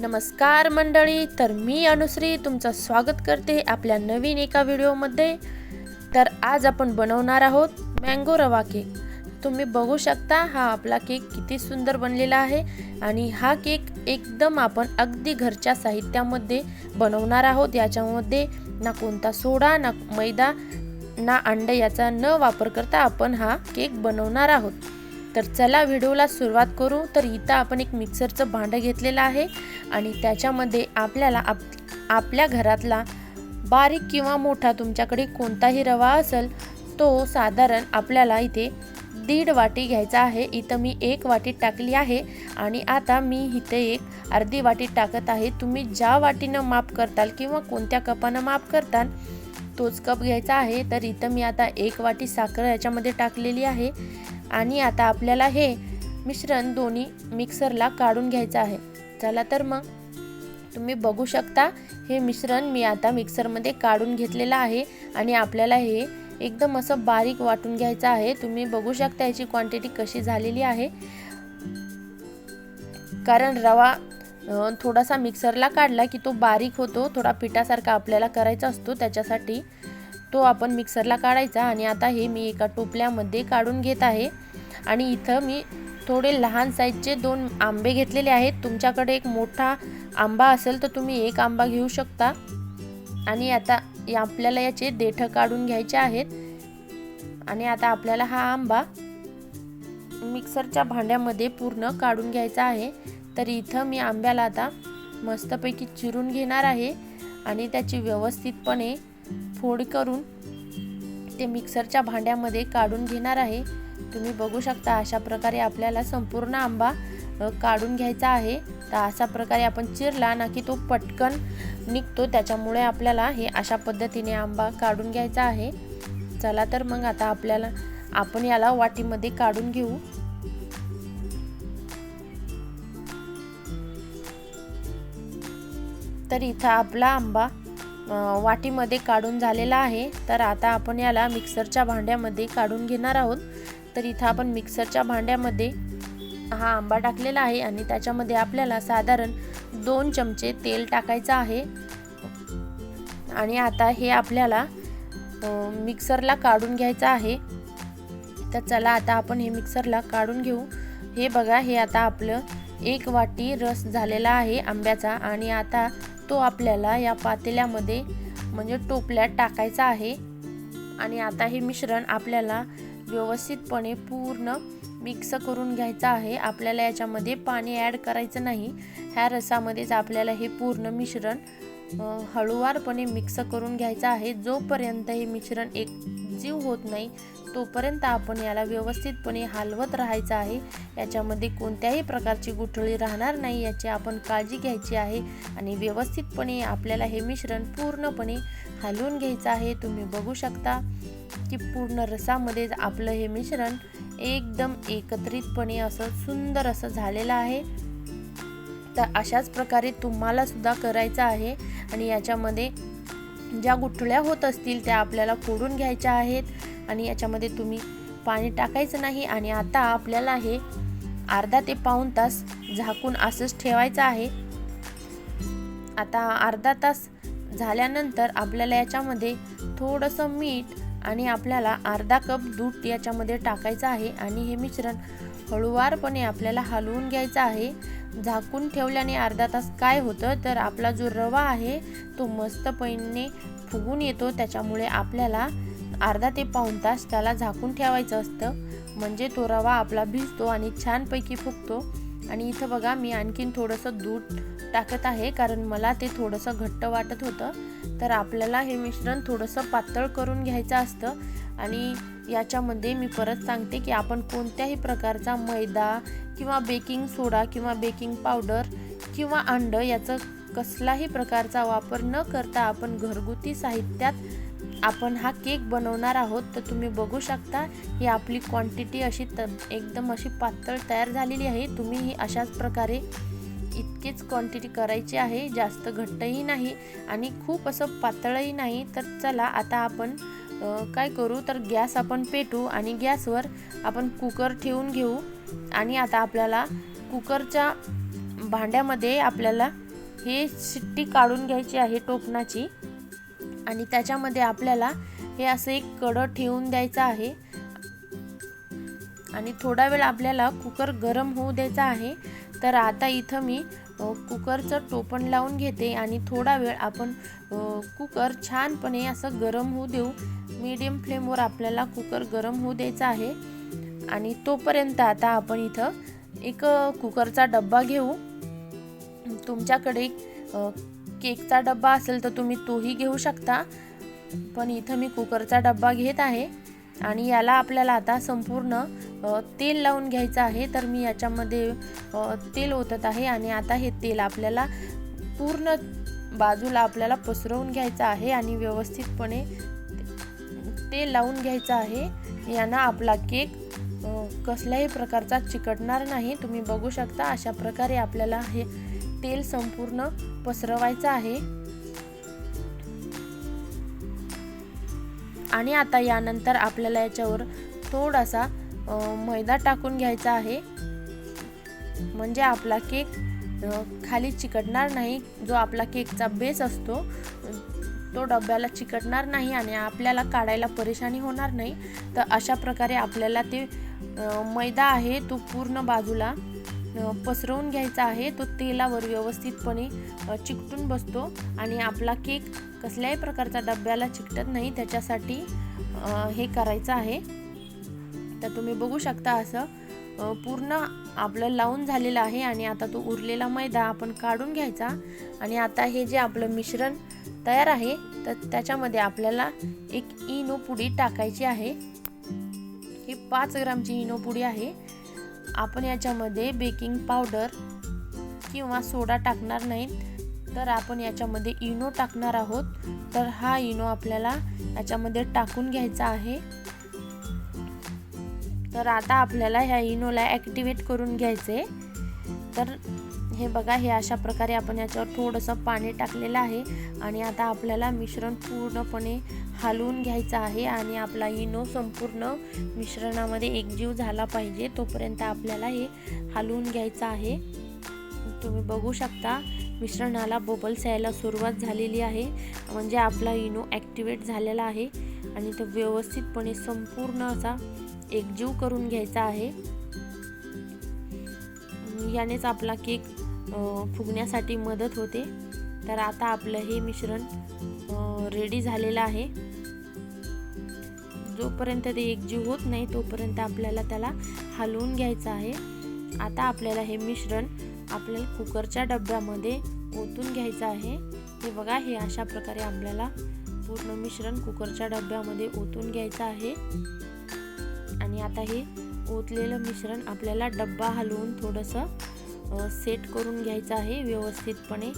नमस्कार मंडळी तर मी अनुश्री तुमचं स्वागत करते आपल्या नवीन एका व्हिडिओमध्ये. तर आज आपण बनवणार आहोत मँगो रवा केक तुम्ही बघू शकता हा आपला केक किती सुंदर बनलेला आहे आणि हा केक एकदम आपण अगदी घरच्या साहित्यामध्ये बनवणार आहोत. याच्यामध्ये ना कोणता सोडा ना मैदा ना अंडे याचा न वापर करता आपण हा केक बनवणार आहोत. तर चला व्हिडिओला सुरुवात करू. तर इथं आपण एक मिक्सरचं भांडं घेतलेलं आहे. आणि त्याच्यामध्ये आपल्याला आप आपल्या घरातला बारीक किंवा मोठा तुमच्याकडे कोणताही रवा असेल तो साधारण आपल्याला इथे दीड वाटी घ्यायचा आहे. इथं मी एक वाटी टाकली आहे आणि आता मी इथे एक अर्धी वाटी टाकत आहे. तुम्ही ज्या वाटीनं माप करताल किंवा कोणत्या कपानं माप करताल तोच कप घ्यायचा आहे. तर इथं मी आता एक वाटी साखर याच्यामध्ये टाकलेली आहे आणि आता आपल्याला हे मिश्रण दोन्ही मिक्सरला काढून घ्यायचं आहे. चला तर मग. तुम्ही बघू शकता हे मिश्रण मी आता मिक्सरमध्ये काढून घेतलेलं आहे आणि आपल्याला हे एकदम असं बारीक वाटून घ्यायचं आहे. तुम्ही बघू शकता याची क्वांटिटी कशी झालेली आहे. कारण रवा थोडासा मिक्सरला काढला की तो बारीक होतो थोडा पिठासारखा आपल्याला करायचा असतो त्याच्यासाठी तो आपण मिक्सरला काढायचा. आणि आता हे मी एका टोपल्यामध्ये काढून घेत आहे. आणि इथं मी थोडे लहान साईजचे दोन आंबे घेतलेले आहेत. तुमच्याकडे एक मोठा आंबा असेल तर तुम्ही एक आंबा घेऊ शकता. आणि आता या- आपल्याला याचे देठं काढून घ्यायचे आहेत. आणि आता आपल्याला हा आंबा मिक्सरच्या भांड्यामध्ये पूर्ण काढून घ्यायचा आहे. तर इथं मी आंब्याला आता मस्तपैकी चिरून घेणार आहे. आणि त्याची व्यवस्थितपणे फोड करून ते मिक्सरच्या भांड्यामध्ये काढून घेणार आहे. तुम्ही बघू शकता अशा प्रकारे आपल्याला संपूर्ण आंबा काढून घ्यायचा आहे. तर अशा प्रकारे आपण चिरला ना की तो पटकन निघतो. त्याच्यामुळे आपल्याला हे अशा पद्धतीने आंबा काढून घ्यायचा आहे. चला तर मग आता आपल्याला आपण याला वाटीमध्ये काढून घेऊ. तर इथं आपला आंबा वाटीमध्ये काढून झालेला आहे. तर आता आपण याला मिक्सरच्या भांड्यामध्ये काढून घेणार आहोत. तर इथं आपण मिक्सरच्या भांड्यामध्ये हा आंबा टाकलेला आहे आणि त्याच्यामध्ये आपल्याला साधारण दोन चमचे तेल टाकायचं आहे. आणि आता हे आपल्याला मिक्सरला काढून घ्यायचं आहे. तर चला आता आपण हे मिक्सरला काढून घेऊ. हे बघा हे आता आपलं एक वाटी रस झालेला आहे आंब्याचा आणि आता तो आपल्याला या पातेल्यामध्ये म्हणजे टोपल्यात टाकायचा आहे. आणि आता हे मिश्रण आपल्याला व्यवस्थितपणे पूर्ण मिक्स करून घ्यायचं आहे. आपल्याला याच्यामध्ये पाणी ॲड करायचं नाही. ह्या रसामध्येच आपल्याला हे पूर्ण मिश्रण हळूवारपणे मिक्स करून घ्यायचं आहे. जोपर्यंत हे मिश्रण एक जीव होत नाही तोपर्यंत आपण याला व्यवस्थितपणे हलवत राहायचं आहे. याच्यामध्ये कोणत्याही प्रकारची गुठळी राहणार नाही याची आपण काळजी घ्यायची आहे. आणि व्यवस्थितपणे आपल्याला हे मिश्रण पूर्णपणे हलवून घ्यायचं आहे. तुम्ही बघू शकता. की पूर्ण रसामध्ये आपलं हे मिश्रण एकदम एकत्रितपणे असं सुंदर असं झालेलं आहे. तर अशाच प्रकारे तुम्हाला सुद्धा करायचं आहे आणि याच्यामध्ये ज्या गुठळ्या होत असतील त्या आपल्याला फोडून घ्यायच्या आहेत आणि याच्यामध्ये तुम्ही पाणी टाकायचं नाही आणि आता आपल्याला हे अर्धा ते पाऊण तास झाकून असंच ठेवायचं आहे. आता अर्धा तास झाल्यानंतर आपल्याला याच्यामध्ये थोडंसं मीठ आणि आपल्याला अर्धा कप दूध याच्यामध्ये टाकायचं आहे आणि हे मिश्रण हळूवारपणे आपल्याला हलवून घ्यायचं आहे. झाकून ठेवल्याने अर्धा तास काय होतं? तर आपला जो रवा आहे तो मस्तपणे फुगून येतो. त्याच्यामुळे आपल्याला अर्धा ते पाऊण तास त्याला झाकून ठेवायचं असतं. म्हणजे तो रवा आपला भिजतो आणि छानपैकी फुगतो. आणि इथं बघा मी आणखीन थोडंसं दूध टाकत आहे कारण मला ते थोडंसं घट्ट वाटत होतं. तर आपल्याला हे मिश्रण थोडंसं पातळ करून घ्यायचं असतं आणि याच्यामध्ये मी परत सांगते की आपण कोणत्याही प्रकारचा मैदा किंवा बेकिंग सोडा किंवा बेकिंग पावडर किंवा अंडं याचं कसलाही प्रकारचा वापर न करता आपण घरगुती साहित्यात आपण हा केक बनवणार आहोत. तर तुम्ही बघू शकता ही आपली क्वांटिटी अशी त एकदम अशी पातळ तयार झालेली आहे. तुम्ही ही अशाच प्रकारे इतकीच क्वांटिटी करायची आहे जास्त घट्टही नाही आणि खूप असं पातळही नाही. तर चला आता आपण काय करू? तर गॅस आपण पेटू आणि गॅसवर आपण कुकर ठेवून घेऊ. आणि आता आपल्याला कुकरच्या भांड्यामध्ये आपल्याला हे शिट्टी काढून घ्यायची आहे टोपणाची. आणि त्याच्यामध्ये आपल्याला हे असं एक कडं ठेवून द्यायचं आहे. आणि थोडा वेळ आपल्याला कुकर गरम होऊ द्यायचा आहे. तर आता इथं मी कुकरचं टोपण लावून घेते आणि थोडा वेळ आपण कुकर छानपणे असं गरम होऊ देऊ. मीडियम फ्लेमवर आपल्याला कुकर गरम होऊ द्यायचा आहे. आणि तोपर्यंत आता आपण इथं एक कुकरचा डब्बा घेऊ. तुमच्याकडे केकचा डब्बा असेल तर तुम्ही तोही घेऊ शकता. पण इथं मी कुकरचा डब्बा घेत आहे. आणि याला आपल्याला आता संपूर्ण तेल लावून घ्यायचं आहे तर मी याच्यामध्ये तेल ओतत आहे आणि आता हे तेल आपल्याला पूर्ण बाजूला आपल्याला पसरवून घ्यायचं आहे आणि व्यवस्थितपणे तेल लावून घ्यायचं आहे. यानं आपला केक कसल्याही प्रकारचा चिकटणार नाही. तुम्ही बघू शकता अशा प्रकारे आपल्याला हे तेल संपूर्ण पसरवायचं आहे. आणि आता यानंतर आपल्याला याच्यावर थोडासा मैदा टाकून घ्यायचा आहे. म्हणजे आपला केक खाली चिकटणार नाही जो आपला केकचा बेस असतो तो डब्याला चिकटणार नाही आणि आपल्याला काढायला परेशानी होणार नाही. तर अशा प्रकारे आपल्याला ते मैदा आहे तो पूर्ण बाजूला पसरवून घ्यायचा आहे. तो तेलावर व्यवस्थितपणे चिकटून बसतो आणि आपला केक कसल्याही प्रकारचा डब्याला चिकटत नाही. त्याच्यासाठी हे करायचं आहे. तर तुम्ही बघू शकता असं पूर्ण आपलं लावून झालेलं आहे आणि आता तो उरलेला मैदा आपण काढून घ्यायचा. आणि आता हे जे आपलं मिश्रण तयार आहे तर त्याच्यामध्ये आपल्याला एक इनो पुडी टाकायची आहे. ही पाच ग्रामची इनो पुडी आहे. आपण याच्यामध्ये बेकिंग पावडर किंवा सोडा टाकणार नाहीत तर आपण याच्यामध्ये इनो टाकणार आहोत. तर हा इनो आपल्याला याच्यामध्ये टाकून घ्यायचा आहे. तर आता आपल्याला ह्या इनोला ॲक्टिवेट करून घ्यायचे. तर हे बघा हे अशा प्रकारे आपण याच्यावर थोडंसं पाणी टाकलेलं आहे आणि आता आपल्याला मिश्रण पूर्णपणे हलवून घ्यायचं आहे आणि आपला इनो संपूर्ण मिश्रणामध्ये एकजीव झाला पाहिजे तोपर्यंत आपल्याला हे हलवून घ्यायचं आहे. तुम्ही बघू शकता मिश्रणाला बबल्स यायला सुरुवात झालेली आहे. म्हणजे आपला इनो ॲक्टिवेट झालेला आहे आणि तो व्यवस्थितपणे संपूर्ण असा एकजीव करून घ्यायचा आहे. यानेच आपला केक फुगण्यासाठी मदत होते. तर आता आपलं हे मिश्रण रेडी झालेलं आहे. जोपर्यंत ते एकजीव होत नाही तोपर्यंत आपल्याला त्याला हलवून घ्यायचं आहे. आता आपल्याला हे मिश्रण आपल्याला कुकरच्या डब्यामध्ये ओतून घ्यायचं आहे. हे बघा हे अशा प्रकारे आपल्याला पूर्ण मिश्रण कुकरच्या डब्यामध्ये ओतून घ्यायचं आहे. आणि आता हे ओतलेलं मिश्रण आपल्याला डब्बा हलवून थोडंसं सेट करून घ्यायचं आहे व्यवस्थितपणे.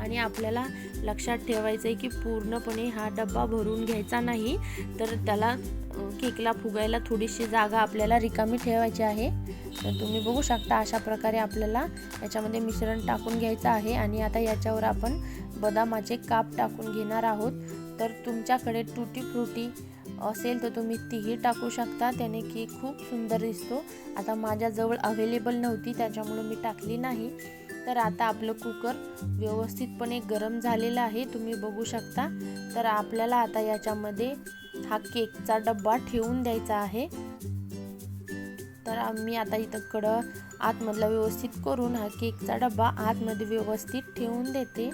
आणि आपल्याला लक्षात ठेवायचं आहे की पूर्णपणे हा डब्बा भरून घ्यायचा नाही तर त्याला केकला फुगायला थोडीशी जागा आपल्याला रिकामी ठेवायची आहे. तर तुम्ही बघू शकता अशा प्रकारे आपल्याला याच्यामध्ये मिश्रण टाकून घ्यायचं आहे. आणि आता याच्यावर आपण बदामाचे काप टाकून घेणार आहोत. तर तुमच्याकडे टुटी फ्रुटी असेल तर तुम्ही तीही टाकू शकता. त्याने केक खूप सुंदर दिसतो. आता माझ्याजवळ अवेलेबल नव्हती त्याच्यामुळे मी टाकली नाही. तर आता आपलं कुकर व्यवस्थितपणे गरम झालेलं आहे. तुम्ही बघू शकता. तर आपल्याला आता याच्यामध्ये हा केकचा डब्बा ठेवून द्यायचा आहे. तर आम्ही आता इथं कडं आतमधला व्यवस्थित करून हा केकचा डब्बा आतमध्ये व्यवस्थित ठेवून देते.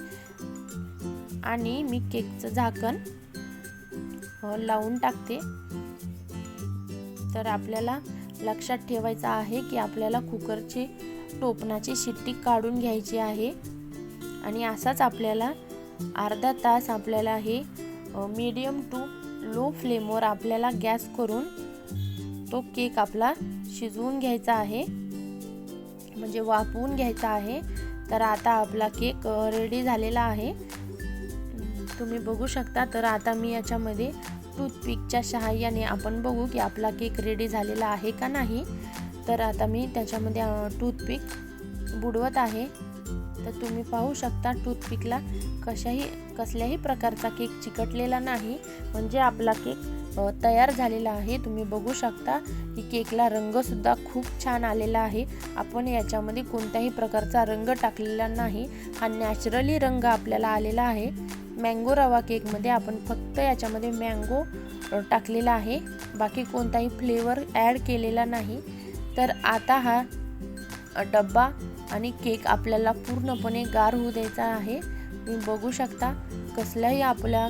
आणि मी केकचं झाकण लावून टाकते. तर आपल्याला लक्षात ठेवायचं आहे की आपल्याला कुकरची टोपणाची शिट्टी काढून घ्यायची आहे. आणि असाच आपल्याला अर्धा तास आपल्याला हे मीडियम टू लो फ्लेमवर आपल्याला गॅस करून तो केक आपला शिजवून घ्यायचा आहे. म्हणजे वाफवून घ्यायचा आहे. तर आता आपला केक रेडी झालेला आहे. तुम्ही बघू शकता तर आता मी याच्यामध्ये टूथपिकच्या सहाय्याने आपण बघू की आपला केक रेडी झालेला आहे का नाही. तर आता मी त्याच्यामध्ये टूथपिक बुडवत आहे. तर तुम्ही पाहू शकता टूथपिकला कशाही कसल्याही प्रकारचा केक चिकटलेला नाही. म्हणजे आपला केक तयार झालेला आहे. तुम्ही बघू शकता की केकला रंगसुद्धा खूप छान आलेला आहे. आपण याच्यामध्ये कोणत्याही प्रकारचा रंग टाकलेला नाही. हा नॅचरली रंग आपल्याला आलेला आहे. मँगो रवा केकमध्ये आपण फक्त याच्यामध्ये मँगो टाकलेला आहे. बाकी कोणताही फ्लेवर ॲड केलेला नाही. तर आता हा डब्बा आणि केक आपल्याला पूर्णपणे गार होऊ द्यायचा आहे. तुम्ही बघू शकता कसल्याही आपल्या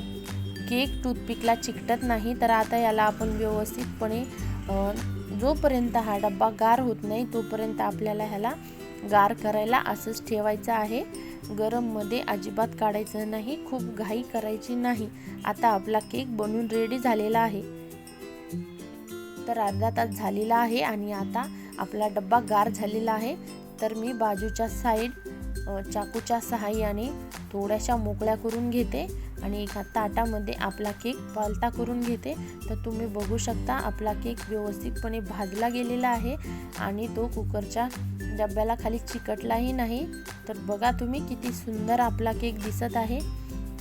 केक टूथपिकला चिकटत नाही. तर आता याला आपण व्यवस्थितपणे जोपर्यंत हा डब्बा गार होत नाही तोपर्यंत आपल्याला ह्याला गार करायला असंच ठेवायचं आहे. गरममध्ये अजिबात काढायचं नाही खूप घाई करायची नाही. आता आपला केक बनून रेडी झालेला आहे. तर अर्धा तास झालेला आहे आणि आता आपला डब्बा गार झालेला आहे. तर मी बाजूच्या साईड चाकूच्या सहाय्याने थोड्याशा मोकळ्या करून घेते आणि एका ताटामध्ये आपला केक पालता करून घेते. तर तुम्ही बघू शकता आपला केक व्यवस्थितपणे भाजला गेलेला आहे आणि तो कुकरच्या डब्याला खाली चिकटलाही नाही. तर बघा तुम्ही किती सुंदर आपला केक दिसत आहे.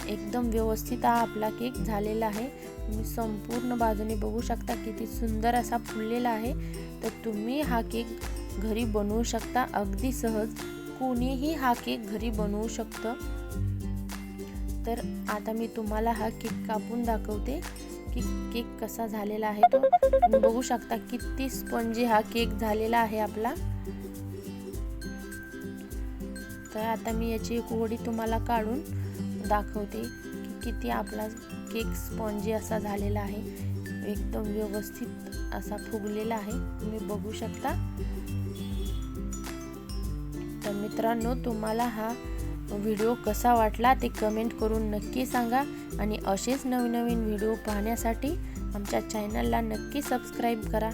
एकदम व्यवस्थित हा आपला केक झालेला आहे. तुम्ही संपूर्ण बाजूने बघू शकता किती सुंदर असा फुललेला आहे. तर तुम्ही हा केक घरी बनवू शकता. अगदी सहज कोणीही हा केक घरी बनवू शकतं. तर आता मी तुम्हाला हा केक कापून दाखवते की केक कसा झालेला आहे तो. तुम्ही बघू शकता किती स्पंजी हा केक झालेला आहे आपला. तर आता मी याची एक वडी तुम्हाला काढून दाखवते की किती आपला केक स्पॉन्जी असा झालेला आहे. एकदम व्यवस्थित असा फुगलेला आहे. तुम्ही बघू शकता. तर मित्रांनो तुम्हाला हा व्हिडिओ कसा वाटला ते कमेंट करून नक्की सांगा. आणि असेच नवीन नवीन व्हिडिओ पाहण्यासाठी आमच्या चॅनलला नक्की सबस्क्राईब करा.